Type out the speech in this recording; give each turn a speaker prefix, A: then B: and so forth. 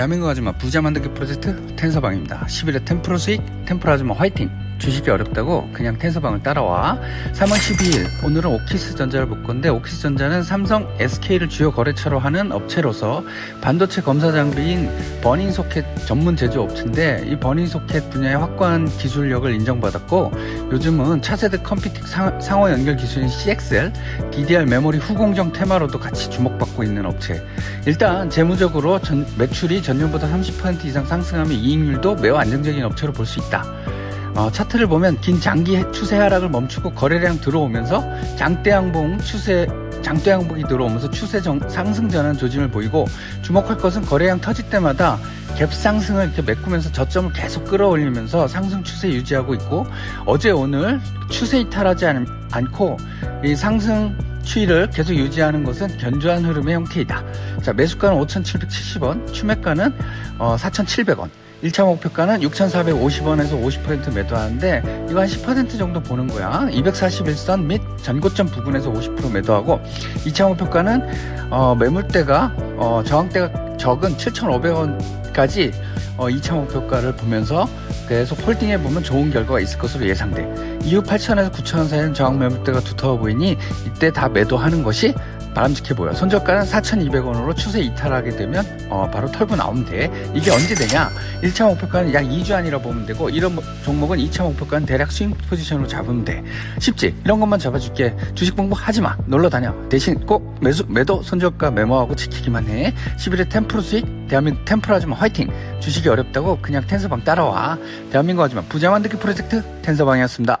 A: 대한민국 아줌마 부자 만들기 프로젝트 텐서방입니다. 11회 템프로 수익 템프로 아줌마 화이팅! 주식이 어렵다고 그냥 텐서방을 따라와. 3월 12일 오늘은 오키스 전자를 볼 건데 오키스 전자는 삼성 SK를 주요 거래처로 하는 업체로서 반도체 검사 장비인 버닝 소켓 전문 제조 업체인데 이 버닝 소켓 분야의 확고한 기술력을 인정받았고 요즘은 차세대 컴퓨팅 상, 상호 연결 기술인 CXL, DDR 메모리 후공정 테마로도 같이 주목받고 있는 업체. 일단 재무적으로 전- 매출이 전년보다 30% 이상 상승하며 이익률도 매우 안정적인 업체로 볼 수 있다. 어, 차트를 보면 긴 장기 추세 하락을 멈추고 거래량 들어오면서 장대 양봉 추세 장대 양봉이 들어오면서 추세 정- 상승 전환 조짐을 보이고 주목할 것은 거래량 터질 때마다 갭 상승을 이렇게 메꾸면서 저점을 계속 끌어올리면서 상승 추세 유지하고 있고 어제 오늘 추세 이탈하지 않, 않고 이 상승 추이를 계속 유지하는 것은 견조한 흐름의 형태이다. 자, 매수가는 5,770원, 추매가는 어, 4,700원. 1차 목표가는 6,450원에서 50% 매도하는데 이거 한 10% 정도 보는 거야. 241선 및 전고점 부근에서 50% 매도하고 2차 목표가는 어, 매물대가 어, 저항대가 적은 7,500원까지 어, 2차 목표가를 보면서 계속 홀딩해 보면 좋은 결과가 있을 것으로 예상돼. 이후 8,000에서 9,000원 사이는 저항 매물대가 두터워 보이니 이때 다 매도하는 것이 바람직해 보여. 손절가는 4,200원으로 추세 이탈하게 되면 어, 바로 털고 나오면 돼. 이게 언제 되냐? 1차 목표가는 약 2주 안이라 보면 되고 이런 뭐- 종목은 2차 목표가는 대략 스윙 포지션으로 잡으면 돼. 쉽지? 이런 것만 잡아줄게. 주식 공부 하지 마. 놀러 다녀. 대신 꼭 매수, 매도, 손절가 메모하고 지키기만 해. 11회 템프로 수익, 대한민국 템프로 하지마 화이팅! 주식이 어렵다고 그냥 텐서방 따라와. 대한민국 하지마 부자 만들기 프로젝트 텐서방이었습니다.